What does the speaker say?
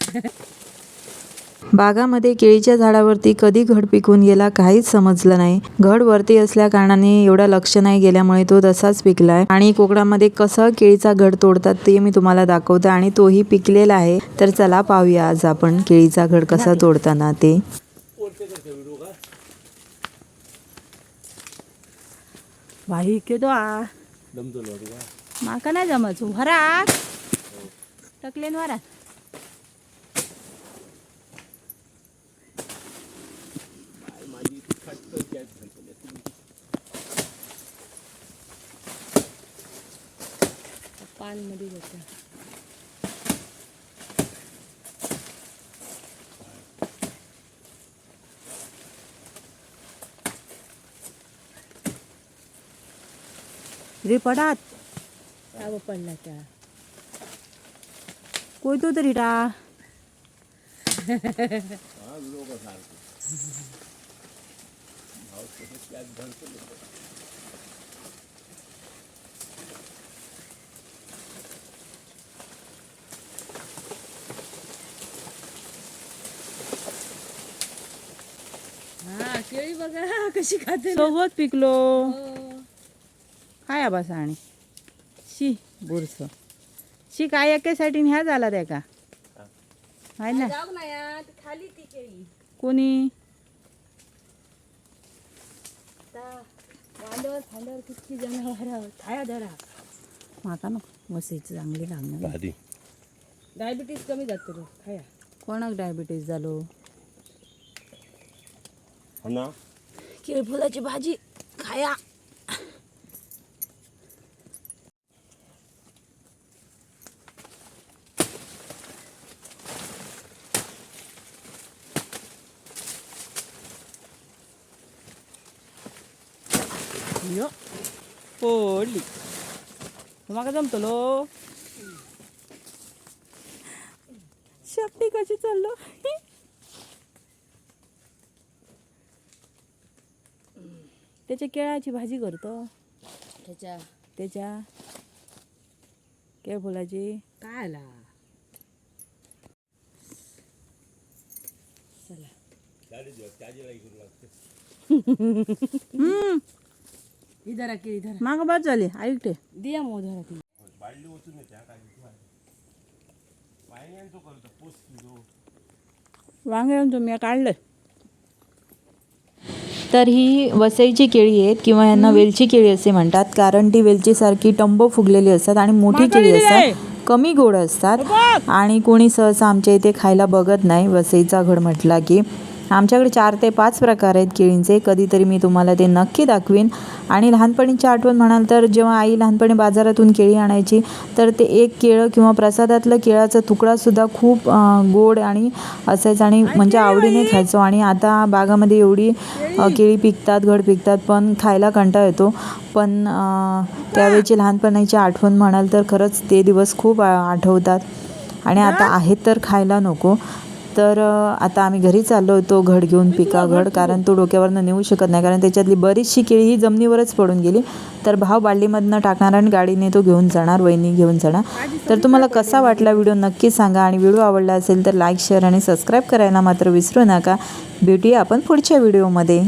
बागामध्ये केळीच्या झाडावरती कधी घड पिकून गेला काहीच समजलं नाही. घड वरती असल्या कारणाने एवढा लक्ष नाही गेल्यामुळे तो तसाच पिकलाय. आणि कोकणामध्ये कसं केळीचा घड तोडतात ते मी तुम्हाला दाखवतो आणि तोही पिकलेला आहे. तर चला पाहूया आज आपण केळीचा घड कसा तोडताना ते. बाई केदो आ माका नाही जमत हो, वरात टकलेन वरात पानमध्ये रे पडात. काय पडला त्या? कोयतो तरी रा? हा केळी बघा कशी खाते. सोबत पिकलो. काय आबासा आणि शी बुरस. शी काय एकेसाठी ह्या झाला त्या का हाय ना. जाऊ ना या खाली ती केळी. कोणी? वांड्यावर फांड्यावर किती जनावर थाया धरा. माका नको वसायचं चांगली लागणार आधी. डायबिटीस कमी जातो रे. खाया कोणाक डायबिटीस झालो? हो ना. केळी फुलाची भाजी. खाया. यो पडली म्हाका जमतलो शेपटी कशी चाललो त्याच्या केळाची भाजी करतो त्याच्या त्याच्या केळ फुलाची काय आला चला इधरा केळी धरा माग बाद झाली ऐकते दिया मो धरा ती वांगे तुम्ही काढलं तर ही वसईची केळी आहेत किंवा यांना वेलची केळी असे म्हणतात कारण ती वेलचीसारखी टंब फुगलेली असतात आणि मोठी केळी असतात कमी गोड असतात. आणि कोणी सहसा आमच्या इथे खायला बघत नाही वसईचा घड म्हटला की. आमच्याकडे चार ते पाच प्रकार आहेत केळींचे. कधीतरी मी तुम्हाला ते नक्की दाखवीन. आणि लहानपणीची आठवण म्हणाल तर जेव्हा आई लहानपणी बाजारातून केळी आणायची तर ते एक केळं किंवा प्रसादातलं केळाचा तुकडासुद्धा खूप गोड आणि असायचं आणि म्हणजे आवडीने खायचो. आणि आता बागामध्ये एवढी केळी पिकतात घड पिकतात पण खायला कंटाळा येतो. पण त्यावेळेची लहानपणाची आठवण म्हणाल तर खरंच ते दिवस खूप आठवतात. आणि आता आहेत तर खायला नको. तर आता आम्ही घरी चाललो होतो घड घेऊन पिका घड कारण तो डोक्यावरनं नेऊ शकत नाही. कारण त्याच्यातली बरीचशी केळी ही जमिनीवरच पडून गेली. तर भाव बाल्डीमधनं टाकणार आणि गाडीने तो घेऊन जाणार वहिनी घेऊन जाणार. तर तुम्हाला कसा वाटला व्हिडिओ नक्की सांगा. आणि व्हिडिओ आवडला असेल तर लाईक शेअर आणि सबस्क्राईब करायला मात्र विसरू नका. भेटूया आपण पुढच्या व्हिडिओमध्ये.